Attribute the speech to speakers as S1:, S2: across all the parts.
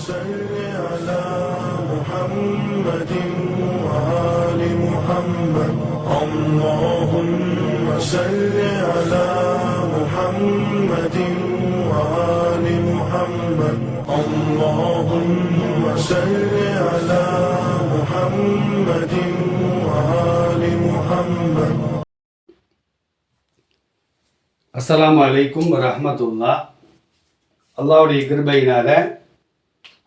S1: صل على محمد وآل محمد اللهم صل على محمد وآل محمد اللهم صل على محمد وآل محمد
S2: அஸ்ஸலாமு அலைக்கும் வரஹ்மத்துல்லா அல்லாவுடைய கிருபையினால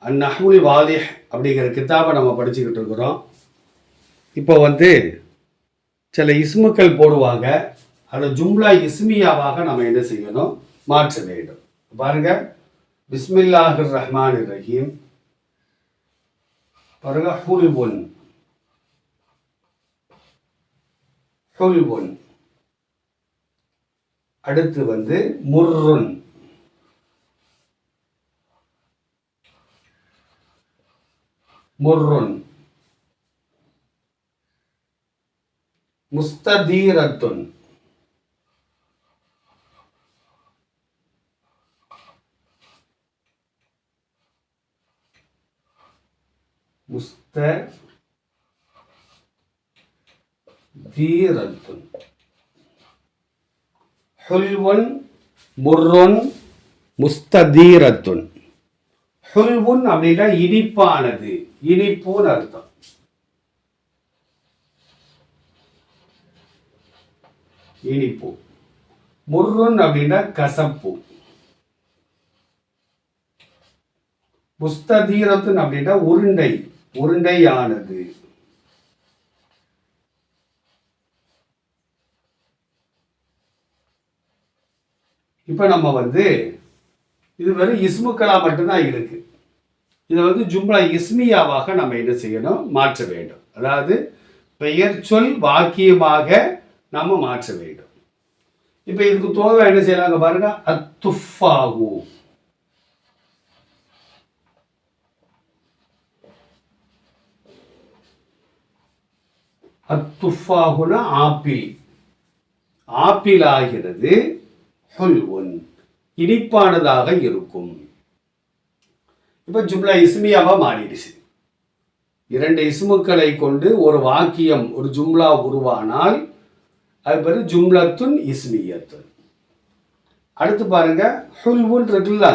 S2: அந்நஹ்முல் வாதி அப்படிங்கிற கித்தாபை நம்ம படிச்சுக்கிட்டு இருக்கிறோம். இப்போ வந்து சில இஸ்முக்கள் போடுவாங்க. அதை ஜும்லா இஸ்மியாவாக நம்ம என்ன செய்யணும்? மாற்ற வேண்டும். பாருங்க. பிஸ்மில்லாஹு ரஹ்மான் ரஹீம். பாருங்க. ஹுல்புன் ஹுல்புன் அடுத்து வந்து முர்ருன். முர்ருன் முஸ்ததீரத்துன் முஸ்தீரத்துன் ஹுல்வுன் முர்ருன் முஸ்ததீரத்துன் ஹுல்வுன் அப்படின்னா இனிப்பானது. இனிப்புன்னு அர்த்தம். இனிப்பு. முர்ருன் அப்படின்னா கசப்பு. புஸ்ததீரத்துன்னு அப்படின்னா உருண்டை. உருண்டையானது. இப்போ நம்ம வந்து இது வெறும் இஸ்முக்களாக மட்டும்தான் இருக்கு. இதை வந்து ஜும்லா இஸ்மியாவாக நம்ம என்ன செய்யணும்? மாற்ற வேண்டும். அதாவது பெயர் சொல் வாக்கியமாக நம்ம மாற்ற வேண்டும். இப்போ இதுக்கு தோவை என்ன செய்யலாங்க பாருங்க. அத்துஃபாகு. அத்துஃபாகுனா ஆப்பிள். ஆப்பிள் ஆகிறது ஒன் இனிப்பானதாக இருக்கும். இப்போ ஜும்லா இஸ்மியாவா மாறிடுச்சு. இரண்டு இஸ்முக்களை கொண்டு ஒரு வாக்கியம் ஒரு ஜும்லா உருவானால் அது பேர் ஜும்லத்துன் இஸ்மியத்துன். அடுத்து பாருங்க ஹுல்வுன் இருக்குல்ல?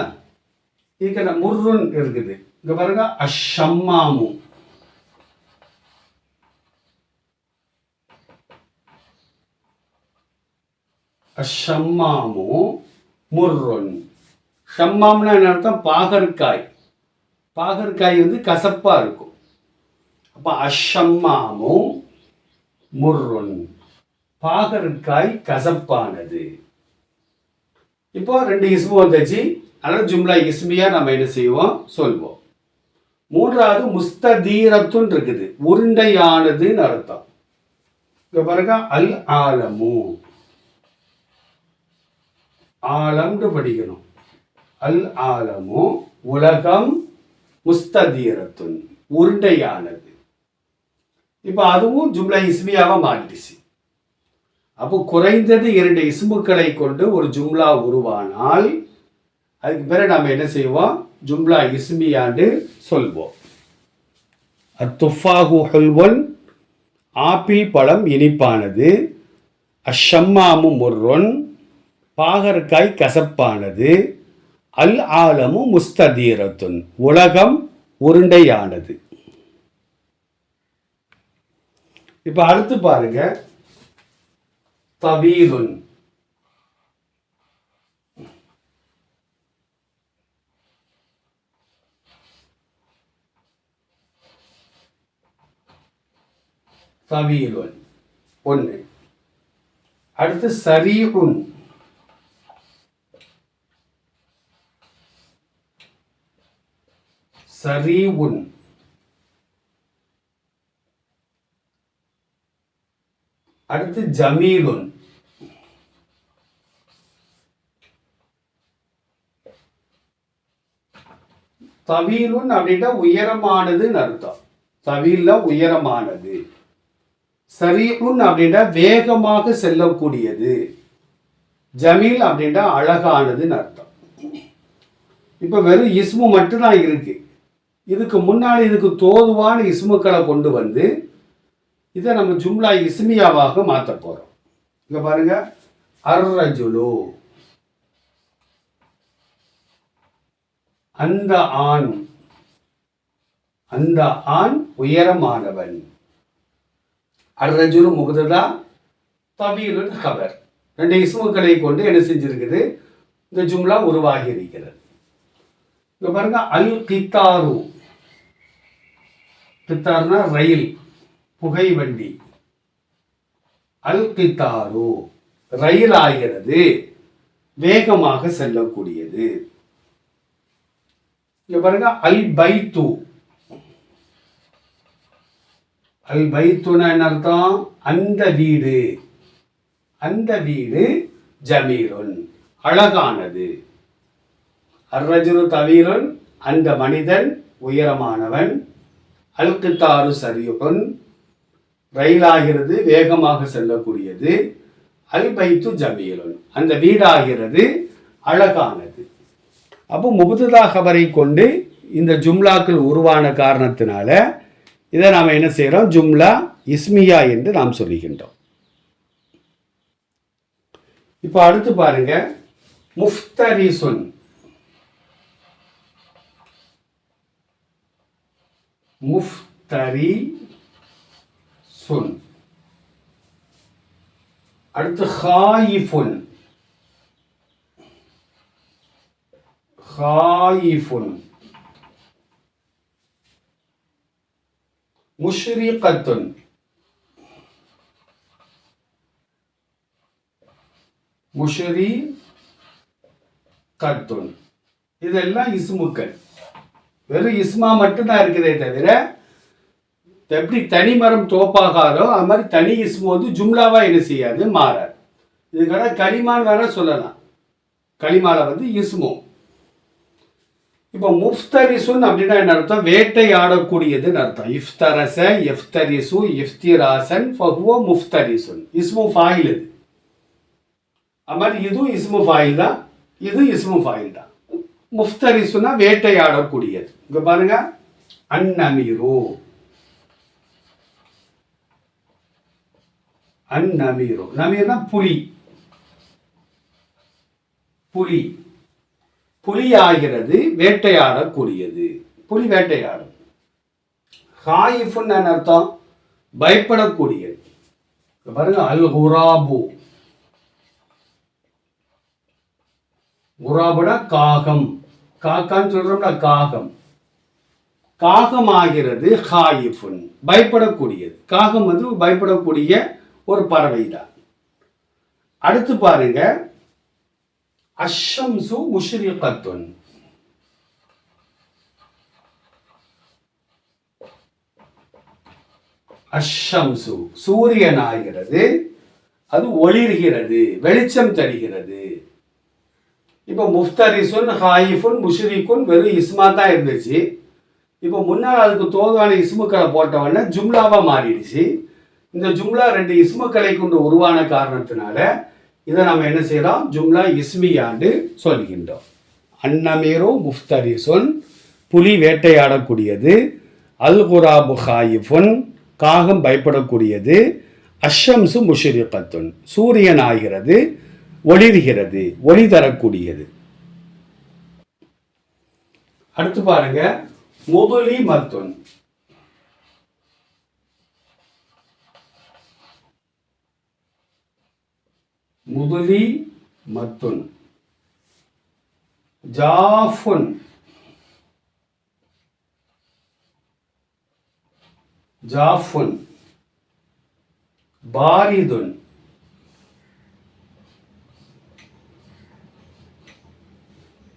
S2: இதுக்கு முர்ருன் இருக்குது. இங்க பாருங்க அஷம்மாமு. அஷம்மாமு முர்ரொன் ஷம்மாம்னா என்ன அர்த்தம்? பாகற்காய். பாகற்காய் வந்து கசப்பாக இருக்கும். அப்போ அஷம்மாமும் முர்ரொன் பாகற்காய் கசப்பானது. இப்போ ரெண்டு இஸ்மு வந்துச்சு. அதனால ஜும்லா இஸ்மியாக நம்ம என்ன செய்வோம்? சொல்வோம். மூன்றாவது முஸ்ததீரத்துன்னு இருக்குது. உருண்டையானதுன்னு அர்த்தம். இப்போ பாருங்க அல் ஆலமு. ஆலம்னு படிக்கணும் அல் ஆலமோ உலகம் முஸ்ததீரத்துன் உருண்டையானது. இப்போ அதுவும் ஜும்லா இஸ்மியாவா மாறிடுச்சு. அப்போ குறைந்தது இரண்டு இஸ்முக்களை கொண்டு ஒரு ஜும்லா உருவானால் அதுக்கு பிறகு நாம் என்ன செய்வோம்? ஜும்லா இஸ்மியாண்டு சொல்வோம். அத்துஃபாகு ஹல்வன் ஆப்பிள் பழம் இனிப்பானது அஷம்மாமு முர்ரொன் பாகற்காய் கசப்பானது அல் ஆலமு முஸ்ததீரத்துன் உலகம் உருண்டையானது. இப்ப அடுத்து பாருங்க தவீலுன் தவீலுன் ஒன்று அடுத்து சரீஉன். சரீவுன் அடுத்து ஜமீலுன். தவீலுன் அப்படின்னா உயரமானதுன்னு அர்த்தம். தவீல்ல உயரமானது. சரீஉன் அப்படின்னா வேகமாக செல்லக்கூடியது. ஜமீல் அப்படின்னா அழகானதுன்னு அர்த்தம். இப்போ வெறும் இஸ்மு மட்டும்தான் இருக்கு. இதுக்கு முன்னால் இதுக்கு தோதுவான இஸ்முக்களை கொண்டு வந்து இதை நம்ம ஜும்லா இஸ்மியாவாக மாற்ற போகிறோம் இங்கே பாருங்க. அர்ரஜுலு. அந்த ஆண் அந்த ஆண் உயரமானவன். அர்ரஜுலு முகததா தவீலுல் கபர். ரெண்டு இஸ்முக்களை கொண்டு என்ன செஞ்சிருக்குது? இந்த ஜும்லா உருவாகி இருக்கிறது. இங்கே பாருங்க. அல் கித்தாரு. கித்தார்னா ரயில் புகை வண்டி. அல் கித்தாரு ரயில் ஆகிறது வேகமாக செல்லக்கூடியது. இங்க பாருங்க அல் பைத்து அல் பைத்துனா என்ன அர்த்தம்? அந்த வீடு. அந்த வீடு ஜமீருன் அழகானது. அர்ரஜுரு தவீரன் அந்த மனிதன் உயரமானவன் அல்கித்தாறு சரியுன் ரயிலாகிறது வேகமாக செல்லக்கூடியது. அல் பைத்து ஜமீலுன். அந்த வீடாகிறது அழகானது. அப்போ முபுததா கபரை கொண்டு இந்த ஜும்லாக்கள் உருவான காரணத்தினால இதை நாம் என்ன செய்கிறோம்? ஜும்லா இஸ்மியா என்று நாம் சொல்லுகின்றோம் இப்போ அடுத்து பாருங்க. முஃப்தரிசுன். முஃப்தரி சுன் அடுத்து ஹாயிஃபுன் ஹாயிஃபுன் முஷ்ரிகத்துன் முஷரி கத்துன் இதெல்லாம் இஸ்முக்கள் வெறும் இஸ்மா மட்டும்தான் இருக்குதே தவிர எப்படி தனி மரம் தோப்பாகாதோ அது மாதிரி தனி இஸ்மு வந்து ஜும்லாவாக என்ன செய்யாது? மாறாது. இதுக்காக களிமான் வேற சொல்லலாம். களிமால வந்து இஸ்மு. இப்போ முஃப்தரிசுன் அப்படின்னா என்ன அர்த்தம்? வேட்டையாடக்கூடியதுன்னு அர்த்தம். இஃப்தரச எஃப்தரிசு இஃப்திராசன் ஃபஹுவ முஃப்தரிசுன். இஸ்மு ஃபாயில் இது. அது மாதிரி இதுவும் இஸ்மு ஃபாயில் தான் இது இஸ்மு ஃபாயில் தான் முஃப்தரிசுனா வேட்டையாடக்கூடியது. இங்க பாருங்க அந்நமீரு. அந்நமீரு. நமீர்னா புலி. புலி. புலி ஆகிறது வேட்டையாடக்கூடியது. புலி வேட்டையாடும். ஹாயிஃபுன்னு என்ன அர்த்தம்? பயப்படக்கூடியது. பாருங்க அல் ஹுராபு உராபுனா காகம். காக்கான்னு சொல்றோம்னா காகம். காகம் ஆகிறது ஹாயிஃபுன் பயப்படக்கூடியது. காகம் வந்து பயப்படக்கூடிய ஒரு பறவை தான் அடுத்து பாருங்க அஷம்சு முஷ்ரிகத்துன். அஷம்சு சூரியன் ஆகிறது அது ஒளிர்கிறது வெளிச்சம் தருகிறது. இப்போ முஃப்தரிசுன் ஹாயிஃபுன் முஷ்ரிக்குன் வெறும் இஸ்மா தான் இருந்துச்சு. இப்போ முன்னால் அதுக்கு தோதான இஸ்முக்களை போட்டவொடனே ஜும்லாவாக மாறிடுச்சு. இந்த ஜும்லா ரெண்டு இஸ்முக்களை கொண்டு உருவான காரணத்தினால இதை நம்ம என்ன செய்கிறோம் ஜும்லா இஸ்மியாண்டு சொல்கின்றோம். அன்னமீரோ முஃப்தரிசுன் புலி வேட்டையாடக்கூடியது. அல் குராபு ஹாயிஃபுன் காகம் பயப்படக்கூடியது. அஷம்சு முஷரிகத்துன் சூரியன் ஆகிறது. ஒளிர்கிறது ஒளி தரக்கூடியது. அடுத்து பாருங்க முதலி மத்துன் முதுலி மத்துன் ஜாஃபுன். ஜாஃபுன். பாரிதுன்.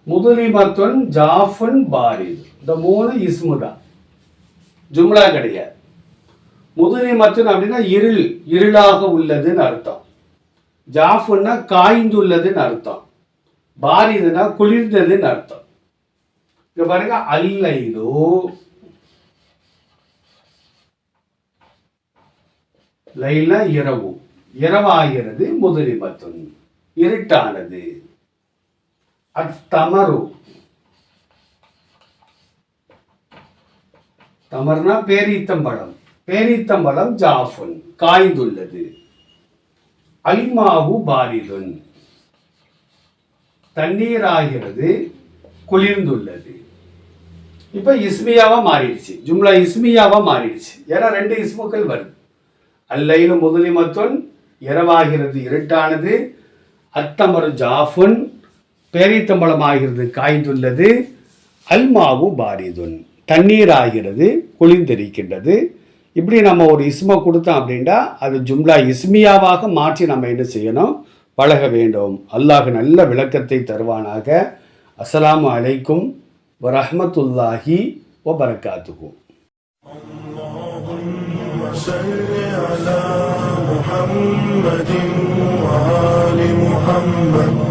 S2: முதலிமத்தன் ஜாஃபன் பாரிது இந்த மூணு இஸ்மு தான். ஜும்லா கிடையாது. முதலிமத்தன் அப்படின்னா இருள் இருளாக உள்ளதுன்னு அர்த்தம். ஜாஃபுன்னா காய்ந்துள்ளதுன்னு அர்த்தம். பாரிதுன்னா குளிர்ந்ததுன்னு அர்த்தம். இங்க பாருங்க அல்லைலோ. லைலா இரவு. இரவாகிறது முதலிமத்தன் இருட்டானது. அத்தமரு தமர்னா பேரீத்தம்பழம். பேரீத்தம்பழம் ஜாஃபுன் காய்ந்துள்ளது. அல்மாவு பாரிதுன். தண்ணீராகிறது குளிர்ந்துள்ளது. இப்போ இஸ்மியாவா மாறிடுச்சு. ஜும்லா இஸ்மியாவா மாறிடுச்சு. ஏன்னா ரெண்டு இஸ்முக்கள் வருது அல்லைலு முதலிமத்துன் இரவாகிறது இருட்டானது. அத்தமரு ஜாஃபுன் பேரித்தம்பளம் ஆகிறது காய்ந்துள்ளது அல்மாவு பாரிதுன் தண்ணீர் ஆகிறது குளிர்ந்திருக்கின்றது இப்படி நம்ம ஒரு இஸ்மை கொடுத்தோம் அப்படின்னா அது ஜும்லா இஸ்மியாவாக மாற்றி நம்ம என்ன செய்யணும் பழக வேண்டும் அல்லாஹ் நல்ல விளக்கத்தை தருவானாக அஸ்ஸலாமு அலைக்கும் வரஹ்மத்துல்லாஹி வபரகாத்துஹு
S1: صل على محمد وآل محمد